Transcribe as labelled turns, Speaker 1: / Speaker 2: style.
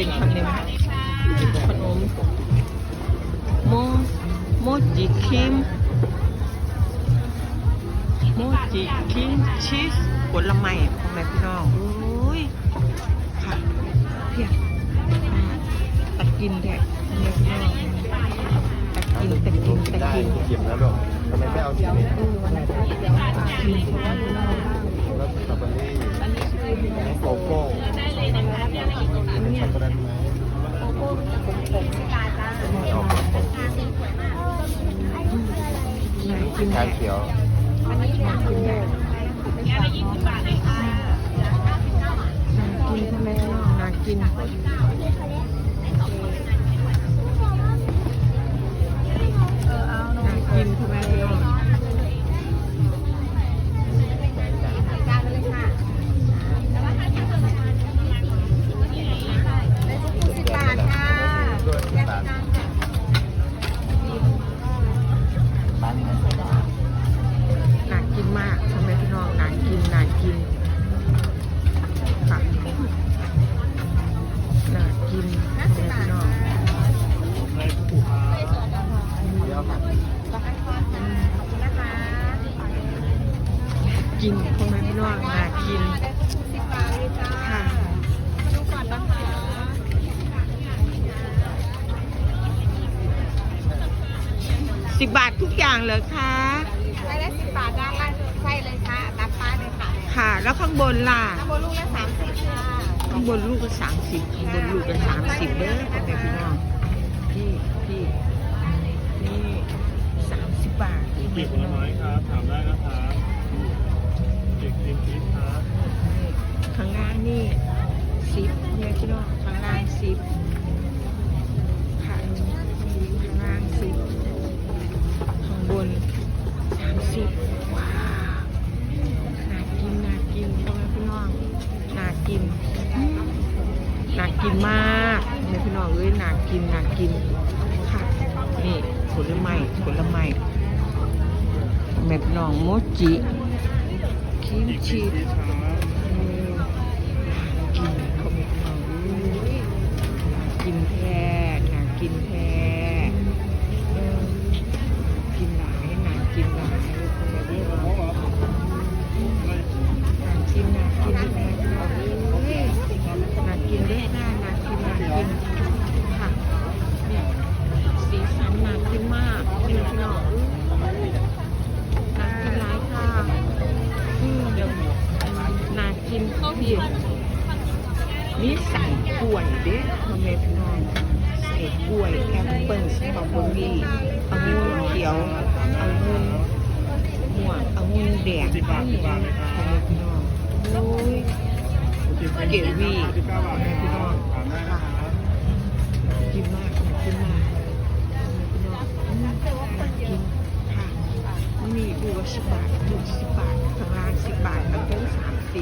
Speaker 1: เป็นขนมขนมโมโมจิครีมโมจิครีมชีสผลไม้พ่อแม่พี่น้องอุ้ยค่ะเพียตะกินแท้พ่อแม่พี่น้องตะกินตะกินตะ
Speaker 2: ได้
Speaker 1: กิน
Speaker 2: หยิบแล้วลูกทำไมไม่เอาสีนี้แล้วสตรอเบอรี่โกโก้เป็นช็อกโกแลตไหมไม่เอาครับผม
Speaker 1: น่า กิน
Speaker 2: ชา
Speaker 1: แท้
Speaker 2: เขียว
Speaker 1: น่ากินแท้น่ากินพ่อแม่พี่น้องน่ากินน่ากินพ่อแม่ กินพ่อแม่พี่น้องน่ากินค่ะสิบบาททุกอย่างเลยค่ะ
Speaker 3: ใช่แล้วสิบบาทด้านล่างใช่เลยค่ะตามป้ายเลยค่ะ
Speaker 1: ค่ะ แล้วข้างบนล่ะ
Speaker 3: ข้างบนลูกละสามสิบค่ะ
Speaker 1: ข้างบนลูกก็สามสิบข้างบนลูกก็สามสิบเด้อพ่อแม่พี่น้องพี่พี่นี่สามสิบบาทพ่อแม่
Speaker 4: ปีกผ
Speaker 1: พี่
Speaker 4: ล
Speaker 1: น้อง
Speaker 4: ไม้ครับถามได้นะครับ สิบ
Speaker 1: ว้าวน่ากินน่ากินพ่อแม่พี่น้องน่ากินหน่ากินมากพ่อแม่พี่น้องเอ้ยน่ากินน่ากินค่ะนี่ผลไม้ผลไม้แม่พี่น้องโมจิคิม
Speaker 4: ปีกครี
Speaker 1: ชี พี่นมีใส่กล้วยเด้พ่อแม่พี่น้องใส่กล้วยแอปเปิ้ลสตรอเบอรี่องุ่นเขียวองุ่นม่วงองุ่นแดง
Speaker 4: ทสิบบาทเลยครั
Speaker 1: พ่อแม่พี่น้องโอ้ย
Speaker 4: ปีก
Speaker 1: เก
Speaker 4: ล
Speaker 1: วี
Speaker 4: สิบเมนะค
Speaker 1: เป็